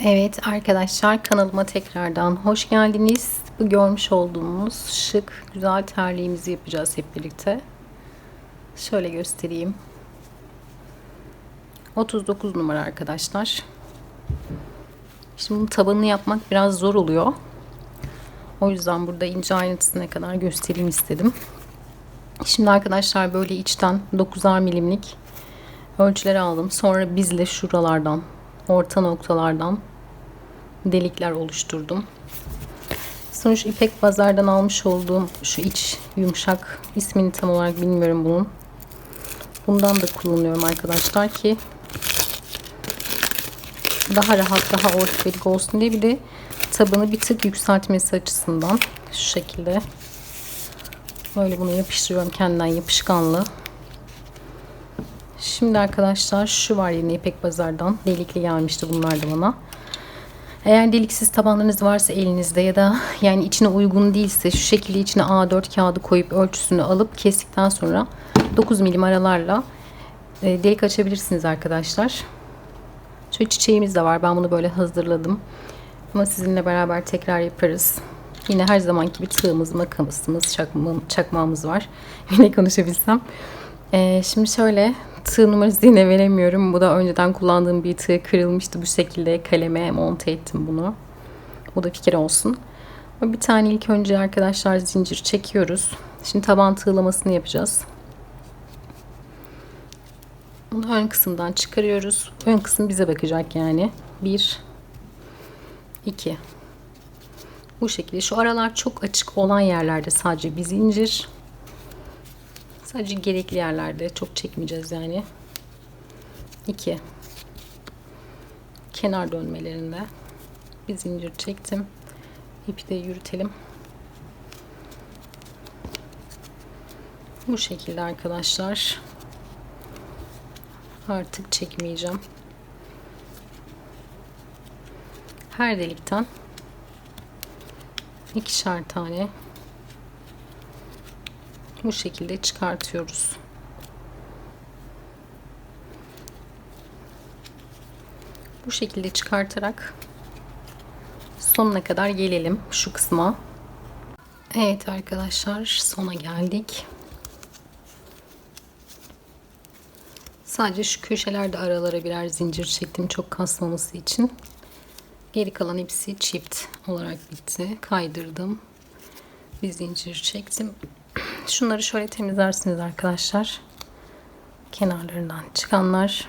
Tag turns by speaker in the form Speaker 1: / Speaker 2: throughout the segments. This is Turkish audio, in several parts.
Speaker 1: Evet arkadaşlar kanalıma tekrardan hoş geldiniz. Bu görmüş olduğumuz şık güzel terliğimizi yapacağız hep birlikte. Şöyle göstereyim. 39 numara arkadaşlar. Şimdi bunun tabanını yapmak biraz zor oluyor. O yüzden burada ince ayrıntısına kadar göstereyim istedim. Şimdi arkadaşlar böyle içten 9'ar milimlik ölçüleri aldım. Sonra bizle şuralardan, orta noktalardan delikler oluşturdum. Sonra şu ipek pazardan almış olduğum şu iç yumuşak ismini tam olarak bilmiyorum bunun. Bundan da kullanıyorum arkadaşlar ki daha rahat daha ortopedik olsun diye bir de tabanı bir tık yükseltmesi açısından şu şekilde böyle bunu yapıştırıyorum kendinden yapışkanlı. Şimdi arkadaşlar şu var yine ipek pazardan delikli gelmişti bunlar da bana. Eğer deliksiz tabanlarınız varsa elinizde ya da yani içine uygun değilse şu şekilde içine A4 kağıdı koyup ölçüsünü alıp kestikten sonra 9 milim aralarla e, delik açabilirsiniz arkadaşlar. Şöyle çiçeğimiz de var. Ben bunu böyle hazırladım. Ama sizinle beraber tekrar yaparız. Yine her zamanki gibi tığımız, makamımız, çakma, çakmağımız var. Yine konuşabilsem. Ee, şimdi şöyle tığ numarası yine veremiyorum. Bu da önceden kullandığım bir tığ kırılmıştı. Bu şekilde kaleme monte ettim bunu. Bu da fikir olsun. Bir tane ilk önce arkadaşlar zincir çekiyoruz. Şimdi taban tığlamasını yapacağız. Bunu ön kısımdan çıkarıyoruz. Ön kısım bize bakacak yani. Bir, iki. Bu şekilde. Şu aralar çok açık olan yerlerde sadece bir zincir. Sadece gerekli yerlerde çok çekmeyeceğiz yani. 2 kenar dönmelerinde bir zincir çektim. İpi de yürütelim. Bu şekilde arkadaşlar. Artık çekmeyeceğim. Her delikten ikişer tane bu şekilde çıkartıyoruz. Bu şekilde çıkartarak sonuna kadar gelelim şu kısma. Evet arkadaşlar sona geldik. Sadece şu köşelerde aralara birer zincir çektim çok kasmaması için. Geri kalan hepsi çift olarak bitti. Kaydırdım. Bir zincir çektim. Şunları şöyle temizlersiniz arkadaşlar. Kenarlarından çıkanlar.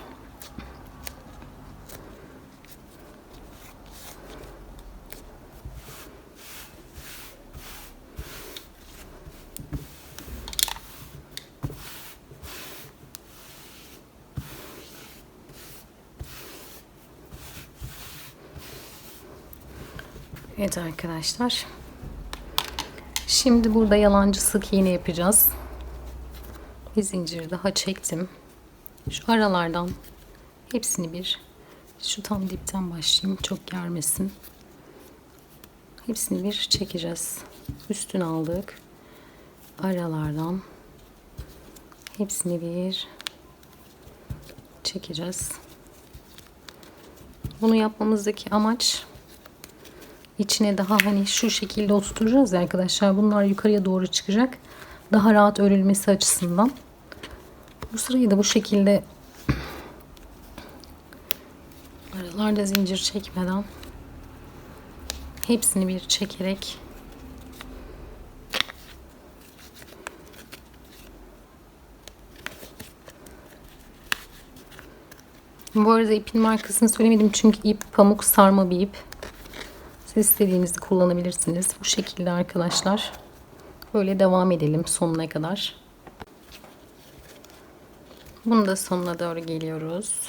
Speaker 1: Evet arkadaşlar. Şimdi burada yalancı sık iğne yapacağız. Bir zincir daha çektim. Şu aralardan hepsini bir şu tam dipten başlayayım. Çok germesin. Hepsini bir çekeceğiz. Üstüne aldık. Aralardan hepsini bir çekeceğiz. Bunu yapmamızdaki amaç içine daha hani şu şekilde oturtacağız ya arkadaşlar. Bunlar yukarıya doğru çıkacak. Daha rahat örülmesi açısından. Bu sırayı da bu şekilde aralarda zincir çekmeden hepsini bir çekerek Bu arada ipin markasını söylemedim çünkü ip pamuk sarma bir ip. Siz istediğinizi kullanabilirsiniz. Bu şekilde arkadaşlar. Böyle devam edelim sonuna kadar. Bunu da sonuna doğru geliyoruz.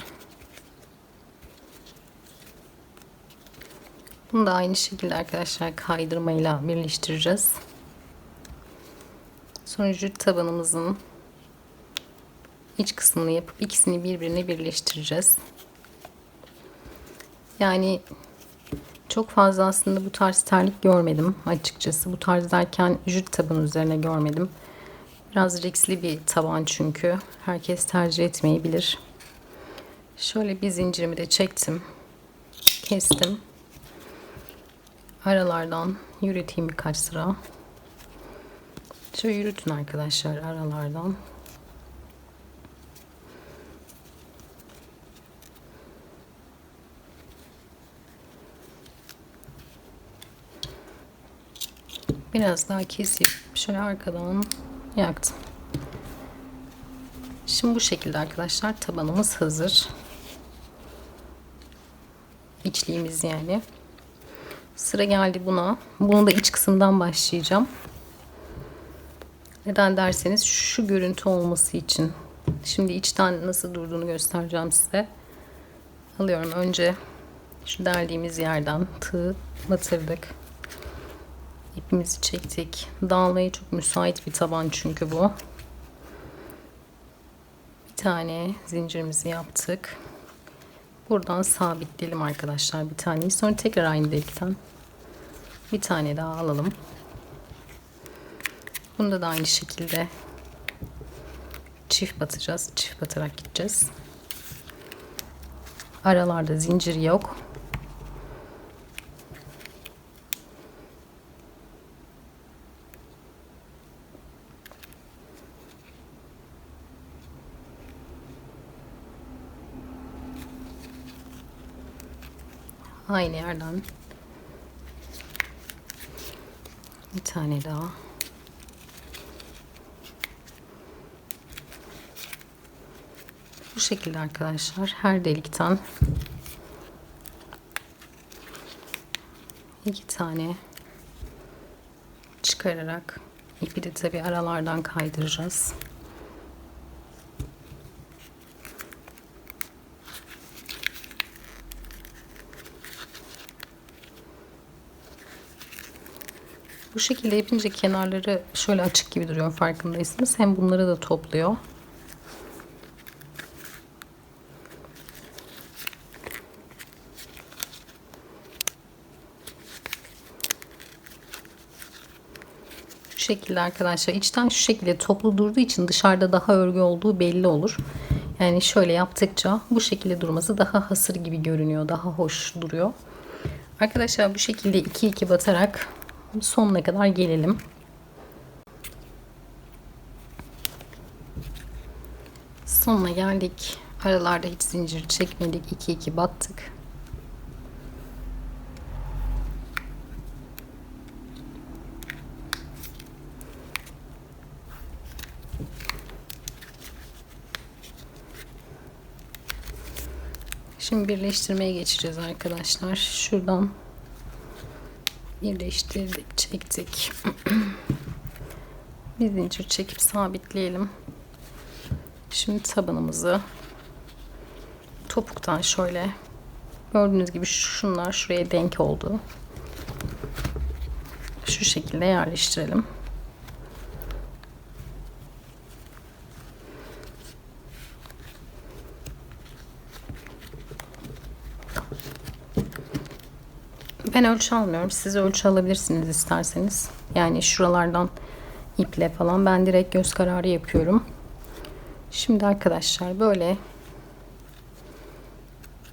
Speaker 1: Bunu da aynı şekilde arkadaşlar kaydırmayla birleştireceğiz. Sonucu tabanımızın iç kısmını yapıp ikisini birbirine birleştireceğiz. Yani çok fazla aslında bu tarz terlik görmedim açıkçası. Bu tarz derken jüt tabanı üzerine görmedim. Biraz riskli bir taban çünkü. Herkes tercih etmeyebilir. Şöyle bir zincirimi de çektim. Kestim. Aralardan yürüteyim birkaç sıra. Şöyle yürütün arkadaşlar aralardan. Biraz daha kesip şöyle arkadan yaktım. Şimdi bu şekilde arkadaşlar tabanımız hazır. İçliğimiz yani. Sıra geldi buna. Bunu da iç kısımdan başlayacağım. Neden derseniz şu görüntü olması için. Şimdi içten nasıl durduğunu göstereceğim size. Alıyorum önce şu deldiğimiz yerden tığ batırdık. İpimizi çektik. Dağılmaya çok müsait bir taban çünkü bu. Bir tane zincirimizi yaptık. Buradan sabitleyelim arkadaşlar bir taneyi. Sonra tekrar aynı delikten bir tane daha alalım. Bunda da aynı şekilde çift batacağız. Çift batarak gideceğiz. Aralarda zincir yok. Aynı yerden bir tane daha. Bu şekilde arkadaşlar her delikten iki tane çıkararak ipi de tabi aralardan kaydıracağız. Bu şekilde yapınca kenarları şöyle açık gibi duruyor farkındaysanız. Hem bunları da topluyor. Şu şekilde arkadaşlar içten şu şekilde toplu durduğu için dışarıda daha örgü olduğu belli olur. Yani şöyle yaptıkça bu şekilde durması daha hasır gibi görünüyor. Daha hoş duruyor. Arkadaşlar bu şekilde 2-2 batarak sonuna kadar gelelim. Sonuna geldik. Aralarda hiç zincir çekmedik. 2-2 battık. Şimdi birleştirmeye geçeceğiz arkadaşlar. Şuradan birleştirdik, çektik. bir zincir çekip sabitleyelim. Şimdi tabanımızı topuktan şöyle gördüğünüz gibi şunlar şuraya denk oldu. Şu şekilde yerleştirelim. Ben ölçü almıyorum. Siz ölçü alabilirsiniz isterseniz. Yani şuralardan iple falan ben direkt göz kararı yapıyorum. Şimdi arkadaşlar böyle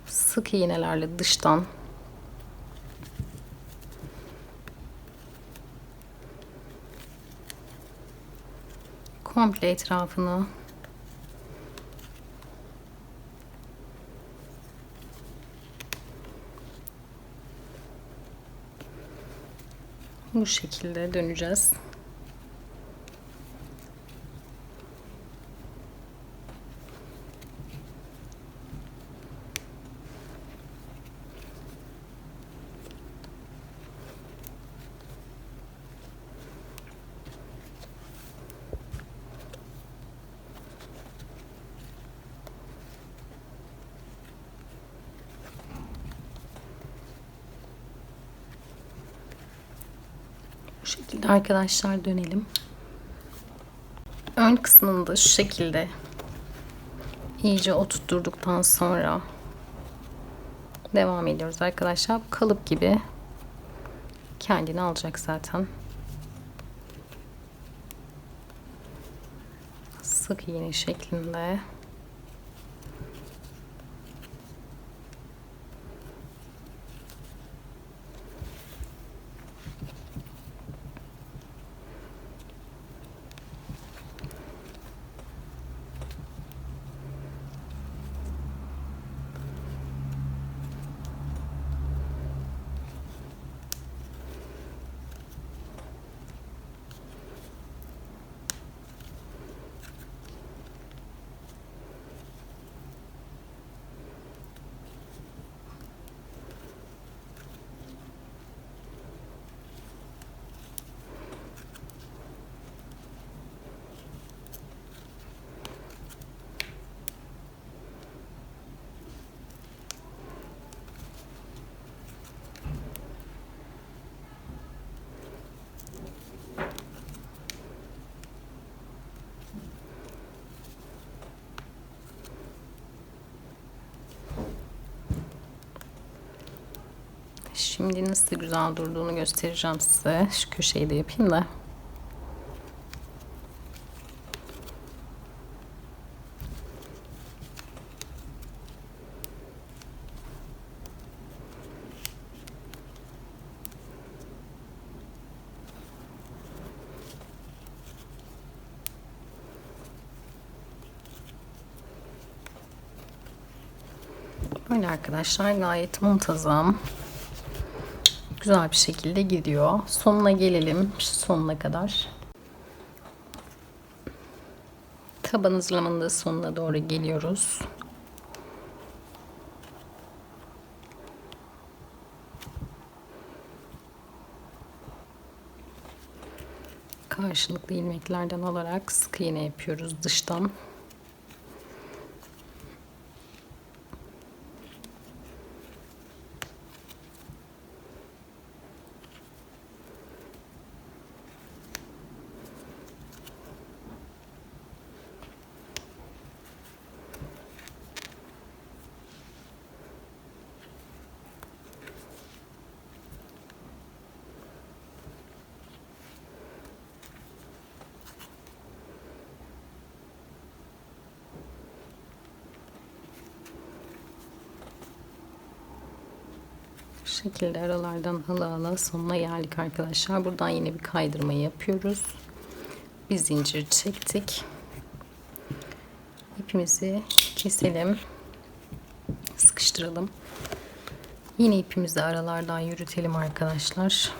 Speaker 1: sık iğnelerle dıştan komple etrafını bu şekilde döneceğiz. Şekilde arkadaşlar dönelim. Ön kısmını da şu şekilde iyice oturtturduktan sonra devam ediyoruz arkadaşlar. Bu kalıp gibi kendini alacak zaten. sık iğne şeklinde. Şimdi nasıl güzel durduğunu göstereceğim size. Şu köşeyi de yapayım da. Böyle arkadaşlar gayet muntazam. Güzel bir şekilde gidiyor. Sonuna gelelim. Sonuna kadar. Taban hazırlamanın da sonuna doğru geliyoruz. Karşılıklı ilmeklerden alarak sık iğne yapıyoruz dıştan. Şekilde aralardan hala hala sonuna geldik arkadaşlar. Buradan yine bir kaydırma yapıyoruz. Bir zincir çektik. İpimizi keselim. Sıkıştıralım. Yine ipimizi aralardan yürütelim arkadaşlar.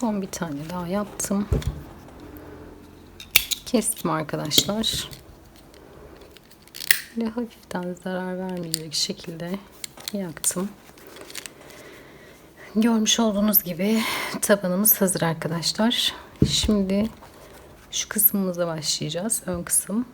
Speaker 1: Son bir tane daha yaptım. Kestim arkadaşlar. Ve hafiften zarar vermeyecek şekilde yaktım. Görmüş olduğunuz gibi tabanımız hazır arkadaşlar. Şimdi şu kısmımıza başlayacağız. Ön kısım.